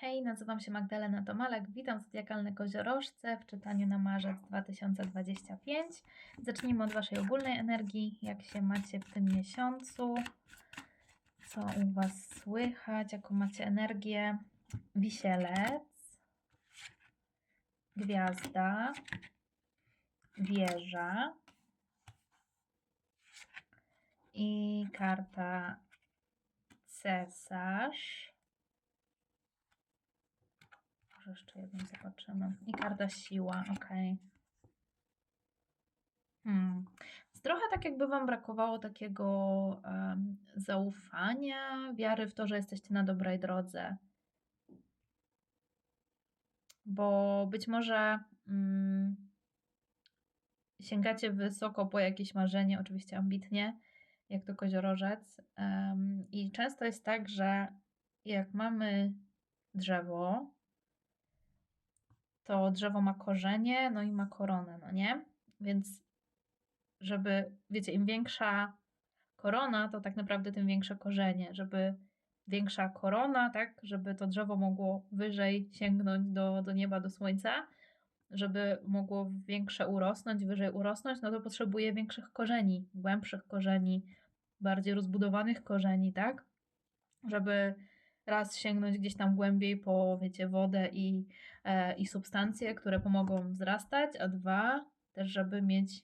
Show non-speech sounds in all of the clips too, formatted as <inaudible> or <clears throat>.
Hej, nazywam się Magdalena Tomalek, witam w Zodiakalne Koziorożce w czytaniu na marzec 2025. Zacznijmy od Waszej ogólnej energii, jak się macie w tym miesiącu, co u Was słychać, jaką macie energię. Wisielec, Gwiazda, Wieża i karta Cesarz. Może jeszcze jedną zobaczymy. I karta siła, ok. Hmm. Trochę tak jakby Wam brakowało takiego em, zaufania, wiary w to, że jesteście na dobrej drodze. Bo być może mm, sięgacie wysoko po jakieś marzenie, oczywiście ambitnie, jak to koziorożec. em, I często jest tak, że jak mamy drzewo, to drzewo ma korzenie, no i ma koronę, no nie? Więc żeby, wiecie, im większa korona, to tak naprawdę tym większe korzenie, żeby większa korona, tak, żeby to drzewo mogło wyżej sięgnąć do, do nieba, do słońca, żeby mogło większe urosnąć, wyżej urosnąć, no to potrzebuje większych korzeni, głębszych korzeni, bardziej rozbudowanych korzeni, tak? Żeby raz sięgnąć gdzieś tam głębiej po, wiecie, wodę i, e, i substancje, które pomogą wzrastać, a dwa, też żeby mieć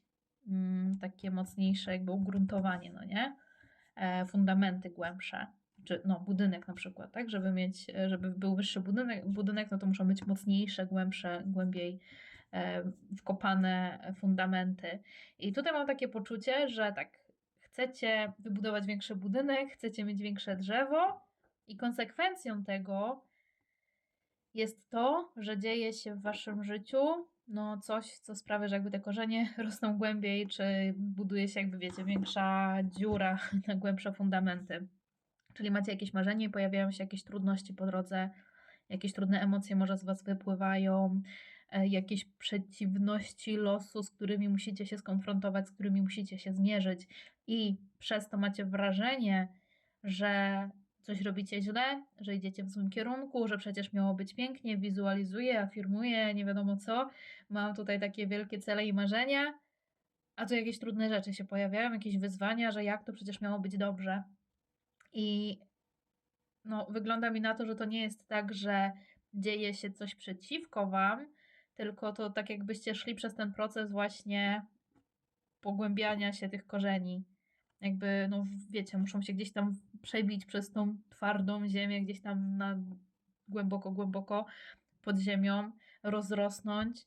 mm, takie mocniejsze jakby ugruntowanie, no nie? E, fundamenty głębsze, czy no budynek na przykład, tak? Żeby mieć, e, żeby był wyższy budynek, budynek no to muszą być mocniejsze, głębsze, głębiej e, wkopane fundamenty. I tutaj mam takie poczucie, że tak, chcecie wybudować większy budynek, chcecie mieć większe drzewo i konsekwencją tego jest to, że dzieje się w waszym życiu no coś, co sprawia, że jakby te korzenie <laughs> rosną głębiej, czy buduje się jakby, wiecie, większa dziura <laughs> na głębsze fundamenty. Czyli macie jakieś marzenie i pojawiają się jakieś trudności po drodze, jakieś trudne emocje może z was wypływają, e, jakieś przeciwności losu, z którymi musicie się skonfrontować, z którymi musicie się zmierzyć i przez to macie wrażenie, że coś robicie źle, że idziecie w złym kierunku, że przecież miało być pięknie, wizualizuję, afirmuję, nie wiadomo co, mam tutaj takie wielkie cele i marzenia, a tu jakieś trudne rzeczy się pojawiają, jakieś wyzwania, że jak to przecież miało być dobrze. I no, wygląda mi na to, że to nie jest tak, że dzieje się coś przeciwko wam, tylko to tak jakbyście szli przez ten proces właśnie pogłębiania się tych korzeni. Jakby, no wiecie, muszą się gdzieś tam przebić przez tą twardą ziemię, gdzieś tam na głęboko, głęboko pod ziemią, rozrosnąć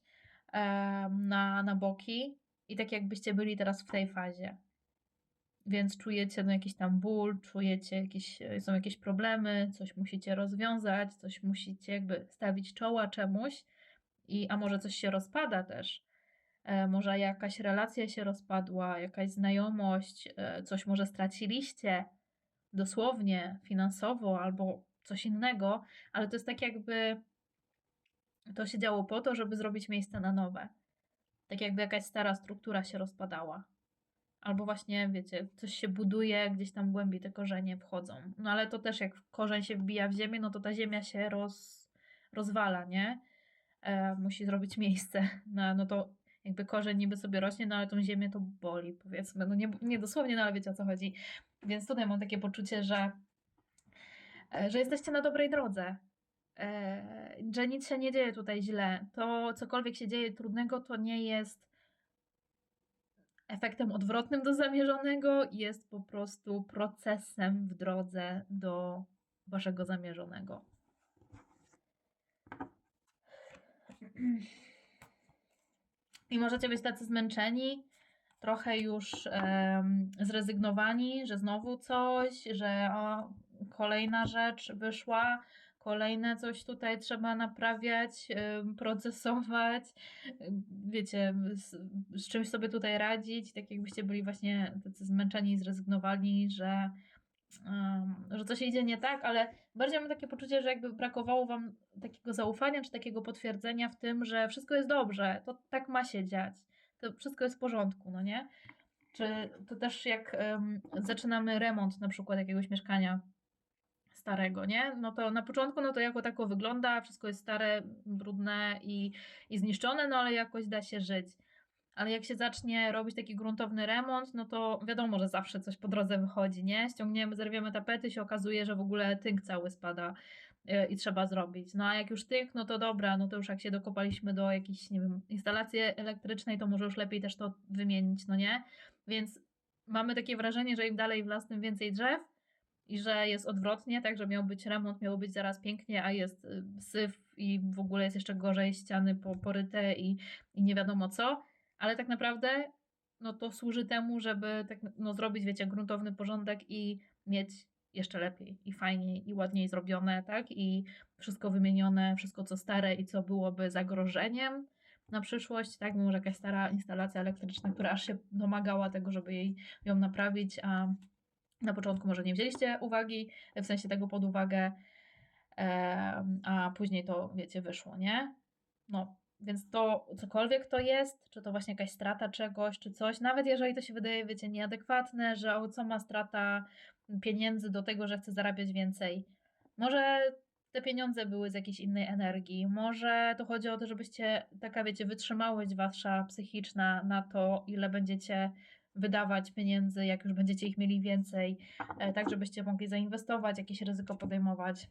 em, na, na boki i tak jakbyście byli teraz w tej fazie. Więc czujecie no, jakiś tam ból, czujecie jakieś, są jakieś problemy, coś musicie rozwiązać, coś musicie jakby stawić czoła czemuś, i, a może coś się rozpada też. E, może jakaś relacja się rozpadła, jakaś znajomość, e, coś może straciliście dosłownie, finansowo albo coś innego, ale to jest tak jakby to się działo po to, żeby zrobić miejsce na nowe. Tak jakby jakaś stara struktura się rozpadała. Albo właśnie, wiecie, coś się buduje, gdzieś tam głębiej te korzenie wchodzą. No ale to też jak korzeń się wbija w ziemię, no to ta ziemia się roz, rozwala, nie? E, musi zrobić miejsce. No, no to jakby korzeń niby sobie rośnie, no ale tą ziemię to boli, powiedzmy. No nie, nie dosłownie, no ale wiecie o co chodzi. Więc tutaj mam takie poczucie, że, e, że jesteście na dobrej drodze. E, że nic się nie dzieje tutaj źle. To cokolwiek się dzieje trudnego, to nie jest efektem odwrotnym do zamierzonego, jest po prostu procesem w drodze do waszego zamierzonego. I możecie być tacy zmęczeni, trochę już em, zrezygnowani, że znowu coś, że o, kolejna rzecz wyszła, kolejne coś tutaj trzeba naprawiać, procesować, wiecie, z, z czymś sobie tutaj radzić, tak jakbyście byli właśnie tacy zmęczeni i zrezygnowani, że że coś idzie nie tak, ale bardziej mam takie poczucie, że jakby brakowało wam takiego zaufania, czy takiego potwierdzenia w tym, że wszystko jest dobrze, to tak ma się dziać, to wszystko jest w porządku, no nie? Czy to też jak um, zaczynamy remont na przykład jakiegoś mieszkania, starego, nie? No to na początku, no to jako tako wygląda, wszystko jest stare, brudne i, i zniszczone, no ale jakoś da się żyć. Ale jak się zacznie robić taki gruntowny remont, no to wiadomo, że zawsze coś po drodze wychodzi, nie? Ściągniemy, zerwiemy tapety, się okazuje, że w ogóle tynk cały spada y, i trzeba zrobić. No a jak już tynk, no to dobra, no to już jak się dokopaliśmy do jakiejś, nie wiem, instalacji elektrycznej, to może już lepiej też to wymienić, no nie? Więc mamy takie wrażenie, że im dalej w las, tym więcej drzew i że jest odwrotnie, tak, że miał być remont, miało być zaraz pięknie, a jest y, syf i w ogóle jest jeszcze gorzej, ściany poryte i, i nie wiadomo co, ale tak naprawdę no to służy temu, żeby tak, no, zrobić, wiecie, gruntowny porządek i mieć jeszcze lepiej i fajniej i ładniej zrobione, tak, i wszystko wymienione, wszystko co stare i co byłoby zagrożeniem, na przyszłość, tak? Może jakaś stara instalacja elektryczna, która aż się domagała tego, żeby jej ją naprawić, a na początku może nie wzięliście uwagi, w sensie tego pod uwagę, a później to, wiecie, wyszło, nie? No, więc to cokolwiek to jest, czy to właśnie jakaś strata czegoś, czy coś, nawet jeżeli to się wydaje, wiecie, nieadekwatne, że o co ma strata pieniędzy do tego, że chce zarabiać więcej. Może te pieniądze były z jakiejś innej energii. Może to chodzi o to, żebyście, taka wiecie, wytrzymałość wasza psychiczna na to, ile będziecie wydawać pieniędzy, jak już będziecie ich mieli więcej, e, tak żebyście mogli zainwestować, jakieś ryzyko podejmować,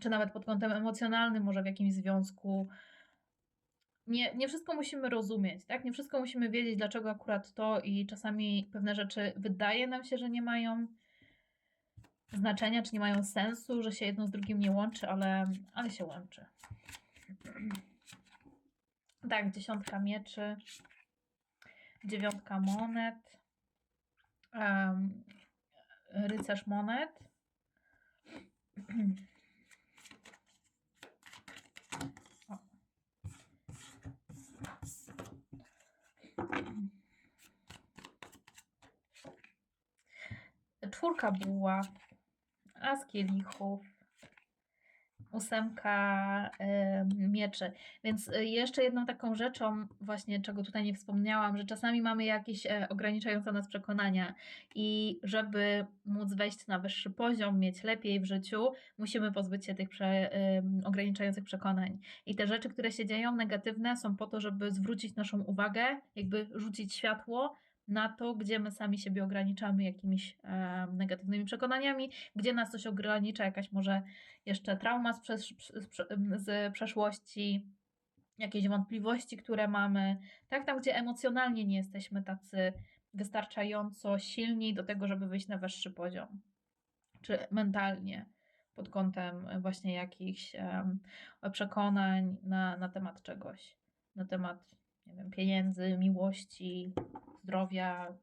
czy nawet pod kątem emocjonalnym, może w jakimś związku. Nie, nie wszystko musimy rozumieć, tak? Nie wszystko musimy wiedzieć, dlaczego akurat to i czasami pewne rzeczy wydaje nam się, że nie mają znaczenia, czy nie mają sensu, że się jedno z drugim nie łączy, ale, ale się łączy. <clears throat> Tak, dziesiątka mieczy, dziewiątka monet, um, rycerz monet. <clears throat> Czwórka buła, as kielichów, ósemka mieczy. Więc y, jeszcze jedną taką rzeczą, właśnie czego tutaj nie wspomniałam, że czasami mamy jakieś y, ograniczające nas przekonania i żeby móc wejść na wyższy poziom, mieć lepiej w życiu, musimy pozbyć się tych prze, ograniczających przekonań. I te rzeczy, które się dzieją negatywne, są po to, żeby zwrócić naszą uwagę, jakby rzucić światło na to, gdzie my sami siebie ograniczamy jakimiś e, negatywnymi przekonaniami, gdzie nas coś ogranicza, jakaś może jeszcze trauma z, przesz z przeszłości, jakieś wątpliwości, które mamy, tak, tam gdzie emocjonalnie nie jesteśmy tacy wystarczająco silni do tego, żeby wyjść na wyższy poziom, czy mentalnie pod kątem właśnie jakichś um, przekonań na, na temat czegoś, na temat nie wiem, pieniędzy, miłości, zdrowia,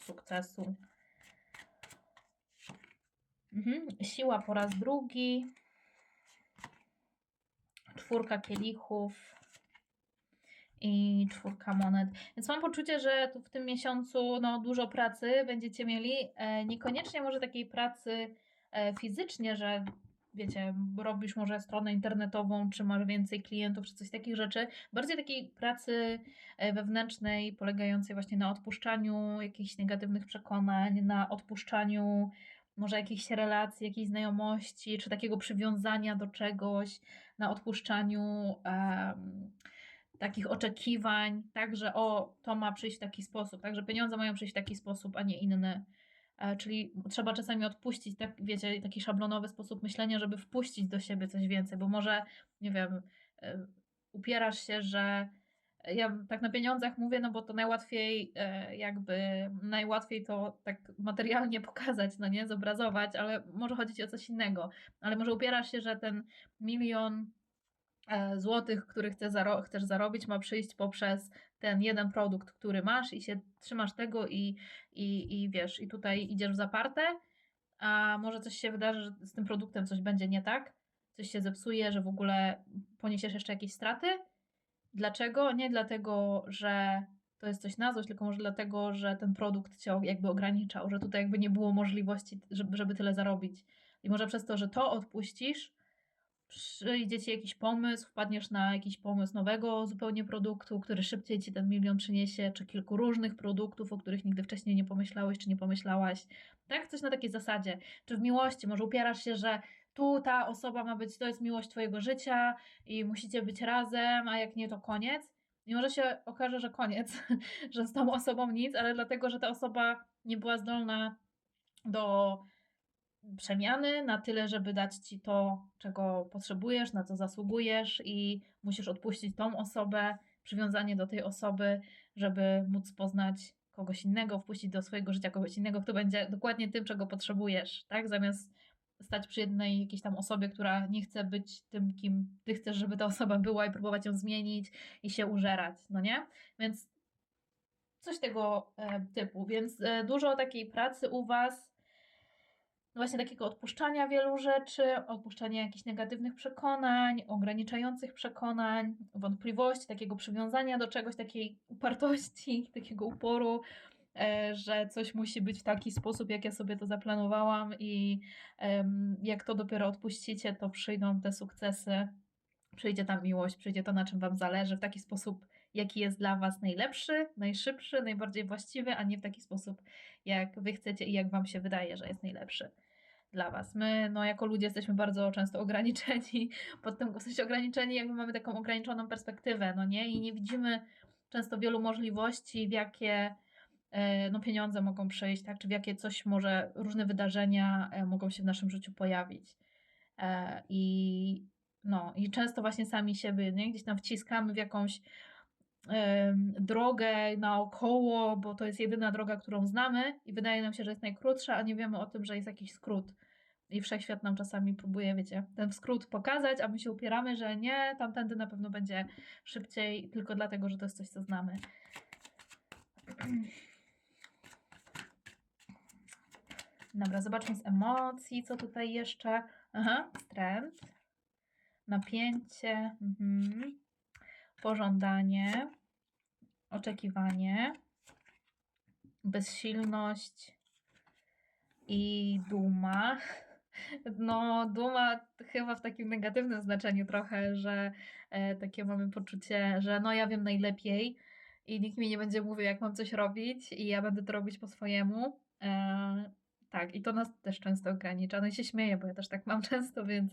sukcesu. Mhm. Siła po raz drugi. Czwórka kielichów i czwórka monet. Więc mam poczucie, że tu w tym miesiącu no, dużo pracy będziecie mieli. E, niekoniecznie może takiej pracy e, fizycznie, że wiecie, robisz może stronę internetową, czy masz więcej klientów, czy coś takich rzeczy. Bardziej takiej pracy e, wewnętrznej, polegającej właśnie na odpuszczaniu jakichś negatywnych przekonań, na odpuszczaniu może jakichś relacji, jakiejś znajomości, czy takiego przywiązania do czegoś, na odpuszczaniu um, takich oczekiwań, tak, że o, to ma przyjść w taki sposób, tak, że pieniądze mają przyjść w taki sposób, a nie inny. E, czyli trzeba czasami odpuścić, tak, wiecie, taki szablonowy sposób myślenia, żeby wpuścić do siebie coś więcej, bo może, nie wiem, e, upierasz się, że ja tak na pieniądzach mówię, no bo to najłatwiej e, jakby, najłatwiej to tak materialnie <laughs> pokazać, no nie, zobrazować, ale może chodzić o coś innego. Ale może upierasz się, że ten milion złotych, który chcesz, zaro chcesz zarobić, ma przyjść poprzez ten jeden produkt, który masz i się trzymasz tego i, i, i wiesz, i tutaj idziesz w zaparte, a może coś się wydarzy, że z tym produktem coś będzie nie tak, coś się zepsuje, że w ogóle poniesiesz jeszcze jakieś straty. Dlaczego? Nie dlatego, że to jest coś na złość, tylko może dlatego, że ten produkt cię jakby ograniczał, że tutaj jakby nie było możliwości, żeby, żeby tyle zarobić. I może przez to, że to odpuścisz, przyjdzie ci jakiś pomysł, wpadniesz na jakiś pomysł nowego zupełnie produktu, który szybciej ci ten milion przyniesie, czy kilku różnych produktów, o których nigdy wcześniej nie pomyślałeś, czy nie pomyślałaś. Tak? Coś na takiej zasadzie. Czy w miłości, może upierasz się, że tu ta osoba ma być, to jest miłość twojego życia i musicie być razem, a jak nie, to koniec. I może się okaże, że koniec, <laughs> że z tą osobą nic, ale dlatego, że ta osoba nie była zdolna do przemiany na tyle, żeby dać ci to, czego potrzebujesz, na co zasługujesz, i musisz odpuścić tą osobę, przywiązanie do tej osoby, żeby móc poznać kogoś innego, wpuścić do swojego życia kogoś innego, kto będzie dokładnie tym, czego potrzebujesz, tak? Zamiast stać przy jednej jakiejś tam osobie, która nie chce być tym, kim ty chcesz, żeby ta osoba była i próbować ją zmienić i się użerać, no nie? Więc coś tego e, typu. Więc e, dużo takiej pracy u Was, właśnie takiego odpuszczania wielu rzeczy, odpuszczania jakichś negatywnych przekonań, ograniczających przekonań, wątpliwości, takiego przywiązania do czegoś, takiej upartości, <laughs> takiego uporu, E, że coś musi być w taki sposób, jak ja sobie to zaplanowałam, i jak to dopiero odpuścicie, to przyjdą te sukcesy, przyjdzie ta miłość, przyjdzie to, na czym Wam zależy, w taki sposób, jaki jest dla Was najlepszy, najszybszy, najbardziej właściwy, a nie w taki sposób, jak Wy chcecie i jak Wam się wydaje, że jest najlepszy dla Was. My, no, jako ludzie jesteśmy bardzo często ograniczeni, <laughs> pod tym w sensie ograniczeni, jakby mamy taką ograniczoną perspektywę, no nie? I nie widzimy często wielu możliwości, w jakie E, no, pieniądze mogą przyjść, tak? czy w jakie coś może, różne wydarzenia e, mogą się w naszym życiu pojawić. E, I, no, i często właśnie sami siebie nie? gdzieś tam wciskamy w jakąś drogę naokoło, bo to jest jedyna droga, którą znamy i wydaje nam się, że jest najkrótsza, a nie wiemy o tym, że jest jakiś skrót. I wszechświat nam czasami próbuje, wiecie, ten skrót pokazać, a my się upieramy, że nie, tamtędy na pewno będzie szybciej, tylko dlatego, że to jest coś, co znamy. <clears throat> Dobra, zobaczmy z emocji, co tutaj jeszcze. Aha, strength, napięcie, mhm. Pożądanie, oczekiwanie, bezsilność i duma. No, duma chyba w takim negatywnym znaczeniu trochę, że e, takie mamy poczucie, że no ja wiem najlepiej i nikt mi nie będzie mówił, jak mam coś robić i ja będę to robić po swojemu. E, tak, i to nas też często ogranicza. No i się śmieję, bo ja też tak mam <laughs> często, więc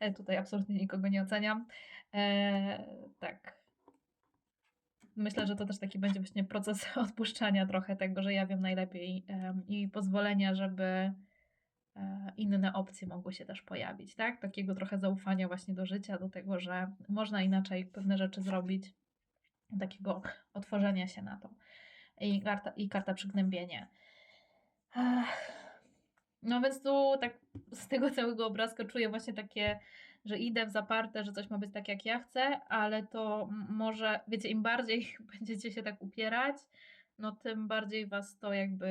e, tutaj absolutnie nikogo nie oceniam. E, tak. Myślę, że to też taki będzie właśnie proces <laughs> odpuszczania trochę tego, że ja wiem najlepiej i pozwolenia, żeby e, inne opcje mogły się też pojawić, tak? Takiego trochę zaufania właśnie do życia, do tego, że można inaczej pewne rzeczy zrobić, takiego otworzenia się na to. I karta, i karta przygnębienia. No więc tu tak z tego całego obrazka czuję właśnie takie, że idę w zaparte, że coś ma być tak jak ja chcę, ale to może, wiecie, im bardziej <laughs> będziecie się tak upierać, no tym bardziej was to jakby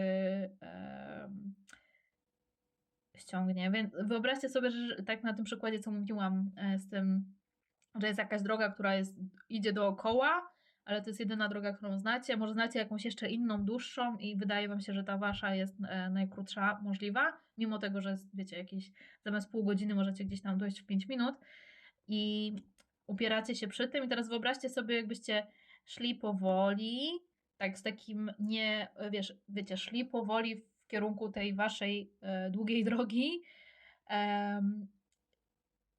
ściągnie. Więc wyobraźcie sobie, że tak na tym przykładzie, co mówiłam e, z tym, że jest jakaś droga, która jest, idzie dookoła, ale to jest jedyna droga, którą znacie. Może znacie jakąś jeszcze inną, dłuższą i wydaje Wam się, że ta Wasza jest e, najkrótsza możliwa, mimo tego, że wiecie, jakieś zamiast pół godziny możecie gdzieś tam dojść w 5 minut i upieracie się przy tym. I teraz wyobraźcie sobie, jakbyście szli powoli, tak z takim nie, wiesz, wiecie, szli powoli w kierunku tej Waszej e, długiej drogi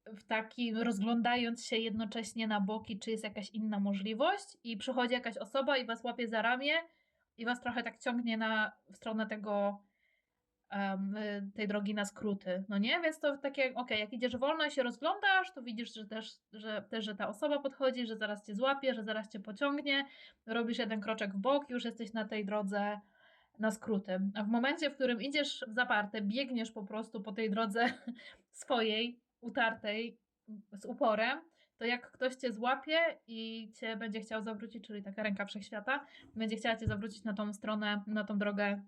w takim rozglądając się jednocześnie na boki, czy jest jakaś inna możliwość i przychodzi jakaś osoba i was łapie za ramię i was trochę tak ciągnie na, w stronę tego um, tej drogi na skróty, no nie? Więc to takie, ok, jak idziesz wolno i się rozglądasz, to widzisz, że też, że też, że ta osoba podchodzi, że zaraz cię złapie, że zaraz cię pociągnie, robisz jeden kroczek w bok, już jesteś na tej drodze na skróty. A w momencie, w którym idziesz w zaparte, biegniesz po prostu po tej drodze <laughs> swojej, utartej z uporem, to jak ktoś cię złapie i cię będzie chciał zawrócić, czyli taka ręka wszechświata, będzie chciała cię zawrócić na tą stronę, na tą drogę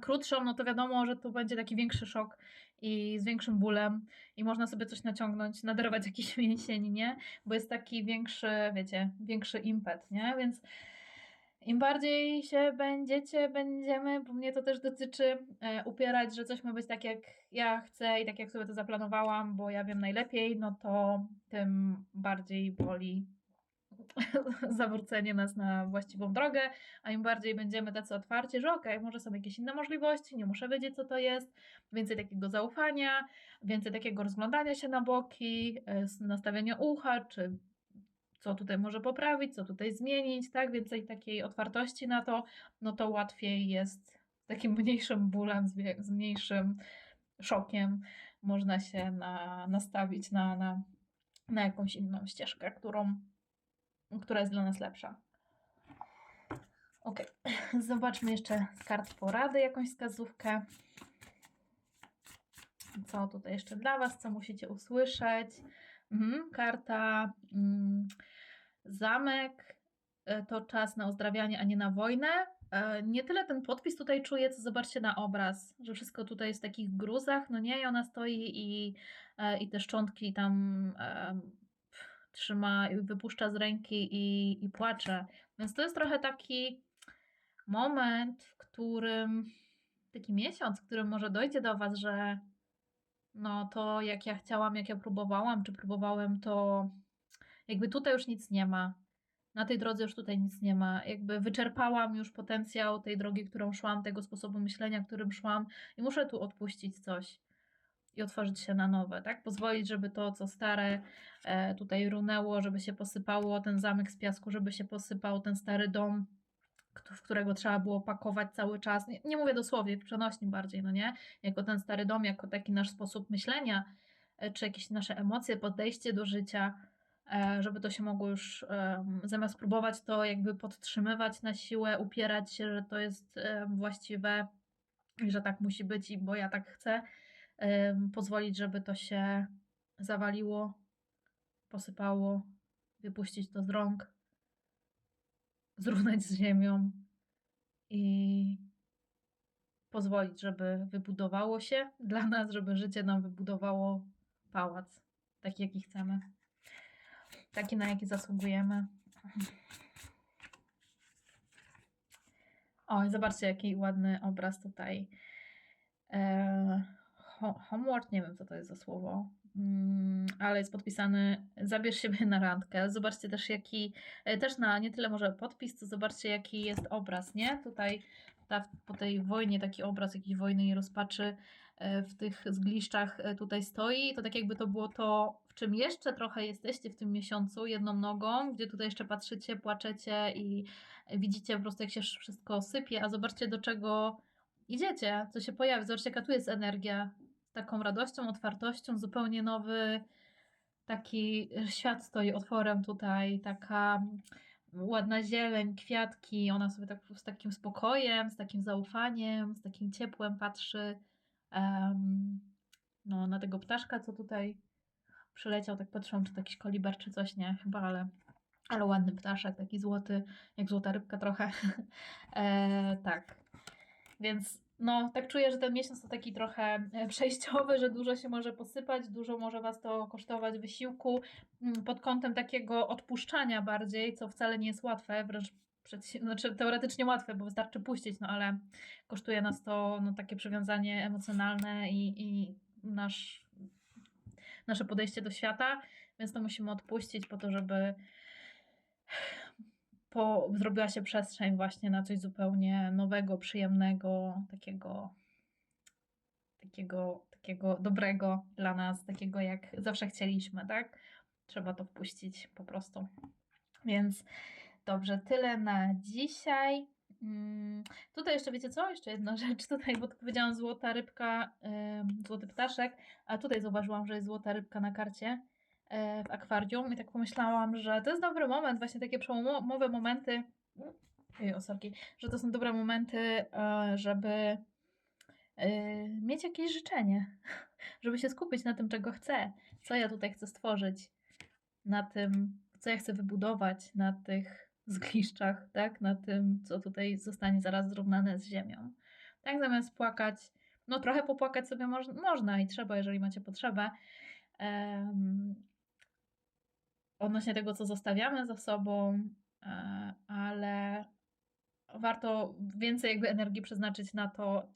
krótszą, no to wiadomo, że tu będzie taki większy szok i z większym bólem i można sobie coś naciągnąć, naderować <laughs> jakiś mięsień, nie? Bo jest taki większy, wiecie, większy impet, nie? Więc Im bardziej się będziecie, będziemy, bo mnie to też dotyczy, e, upierać, że coś ma być tak, jak ja chcę i tak, jak sobie to zaplanowałam, bo ja wiem najlepiej, no to tym bardziej boli <laughs> zawrócenie nas na właściwą drogę, a im bardziej będziemy tacy otwarci, że okej, okay, może są jakieś inne możliwości, nie muszę wiedzieć, co to jest, więcej takiego zaufania, więcej takiego rozglądania się na boki, e, nastawiania ucha, czy co tutaj może poprawić, co tutaj zmienić, tak? Więcej takiej otwartości na to, no to łatwiej jest z takim <laughs> mniejszym bólem, z, mniejszym szokiem można się na, nastawić na, na, na jakąś inną ścieżkę, którą, która jest dla nas lepsza. Ok, <clears throat> zobaczmy jeszcze z kart porady jakąś wskazówkę. Co tutaj jeszcze dla Was, co musicie usłyszeć? Mhm, karta mm, Zamek e, to czas na ozdrawianie, a nie na wojnę. E, nie tyle ten podpis tutaj czuję, co zobaczcie na obraz, że wszystko tutaj jest w takich gruzach, no nie, i ona stoi i, e, i te szczątki tam trzyma i wypuszcza z ręki i, i płacze. Więc to jest trochę taki moment, w którym, taki miesiąc, w którym może dojdzie do Was, że no to jak ja chciałam, jak ja próbowałam, czy próbowałem, to jakby tutaj już nic nie ma. Na tej drodze już tutaj nic nie ma. Jakby wyczerpałam już potencjał tej drogi, którą szłam, tego sposobu myślenia, którym szłam, i muszę tu odpuścić coś i otworzyć się na nowe, tak? Pozwolić, żeby to, co stare e, tutaj runęło, żeby się posypało ten zamek z piasku, żeby się posypał ten stary dom, w którego trzeba było pakować cały czas. Nie, nie mówię dosłownie, w przenośni bardziej, no nie? Jako ten stary dom, jako taki nasz sposób myślenia, e, czy jakieś nasze emocje, podejście do życia, e, żeby to się mogło już zamiast próbować to jakby podtrzymywać na siłę, upierać się, że to jest właściwe i że tak musi być i bo ja tak chcę, pozwolić, żeby to się zawaliło, posypało, wypuścić to z rąk zrównać z ziemią i pozwolić, żeby wybudowało się <laughs> dla nas, żeby życie nam wybudowało pałac, taki jaki chcemy, taki na jaki zasługujemy. O, zobaczcie, jaki ładny obraz tutaj. Eee, homework, nie wiem, co to jest za słowo. Mm, ale jest podpisany zabierz siebie na randkę. Zobaczcie też jaki, e, też na nie tyle może podpis, to zobaczcie jaki jest obraz, nie? Tutaj ta, po tej wojnie taki obraz jakiejś wojny i rozpaczy e, w tych zgliszczach e, tutaj stoi. To tak jakby to było to, w czym jeszcze trochę jesteście w tym miesiącu, jedną nogą, gdzie tutaj jeszcze patrzycie, płaczecie i widzicie po prostu jak się wszystko sypie, a zobaczcie do czego idziecie, co się pojawi. Zobaczcie jaka tu jest energia taką radością, otwartością, zupełnie nowy taki świat stoi otworem tutaj, taka ładna zieleń, kwiatki, ona sobie tak z takim spokojem, z takim zaufaniem, z takim ciepłem patrzy um, no, na tego ptaszka, co tutaj przyleciał, tak patrzyłam, czy to jakiś koliber, czy coś, nie, chyba, ale, ale ładny ptaszek, taki złoty, jak złota rybka trochę. <laughs> e, tak, więc no, tak czuję, że ten miesiąc to taki trochę e, przejściowy, że dużo się może posypać, dużo może Was to kosztować wysiłku mm, pod kątem takiego odpuszczania bardziej, co wcale nie jest łatwe, wręcz przed, znaczy teoretycznie łatwe, bo wystarczy puścić, no ale kosztuje nas to no, takie przywiązanie emocjonalne i, i nasz, nasze podejście do świata, więc to musimy odpuścić po to, żeby po, zrobiła się przestrzeń właśnie na coś zupełnie nowego, przyjemnego, takiego, takiego, takiego dobrego dla nas, takiego jak zawsze chcieliśmy, tak? Trzeba to wpuścić po prostu. Więc dobrze, tyle na dzisiaj. Hmm, tutaj jeszcze wiecie co? Jeszcze jedna <laughs> rzecz tutaj, bo powiedziałam złota rybka, yy, złoty ptaszek, a tutaj zauważyłam, że jest złota rybka na karcie. E, w akwarium i tak pomyślałam, że to jest dobry moment, właśnie takie przełomowe momenty, o że to są dobre momenty, e, żeby e, mieć jakieś życzenie, <laughs> żeby się skupić na tym, czego chcę, co ja tutaj chcę stworzyć, na tym, co ja chcę wybudować, na tych zgliszczach, tak, na tym, co tutaj zostanie zaraz zrównane z ziemią. Tak, zamiast płakać, no trochę popłakać sobie moż można i trzeba, jeżeli macie potrzebę, odnośnie tego, co zostawiamy za sobą, e, ale warto więcej jakby energii przeznaczyć na to,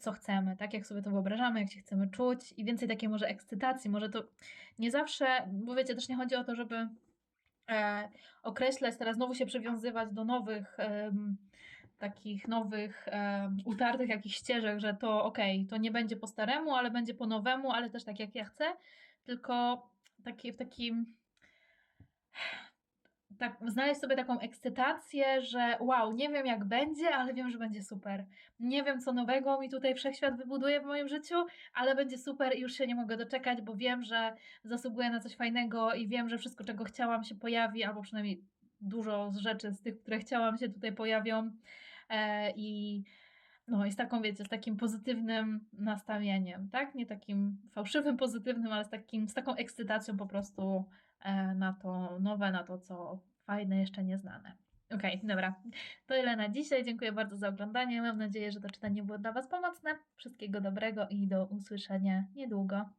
co chcemy, tak jak sobie to wyobrażamy, jak się chcemy czuć i więcej takiej może ekscytacji, może to nie zawsze, bo wiecie, też nie chodzi o to, żeby e, określać, teraz znowu się przywiązywać do nowych, takich nowych, utartych jakichś ścieżek, że to okej, to nie będzie po staremu, ale będzie po nowemu, ale też tak jak ja chcę, tylko takie, w takim tak, znaleźć sobie taką ekscytację, że wow, nie wiem jak będzie, ale wiem, że będzie super. Nie wiem, co nowego mi tutaj wszechświat wybuduje w moim życiu, ale będzie super i już się nie mogę doczekać, bo wiem, że zasługuję na coś fajnego i wiem, że wszystko, czego chciałam, się pojawi, albo przynajmniej dużo z rzeczy z tych, które chciałam, się tutaj pojawią. E, I no, i z taką, wiecie, z takim pozytywnym nastawieniem, tak? Nie takim fałszywym, pozytywnym, ale z, takim, z taką ekscytacją po prostu na to nowe, na to, co fajne, jeszcze nieznane. Okej, dobra. To tyle na dzisiaj. Dziękuję bardzo za oglądanie. Mam nadzieję, że to czytanie było dla Was pomocne. Wszystkiego dobrego i do usłyszenia niedługo.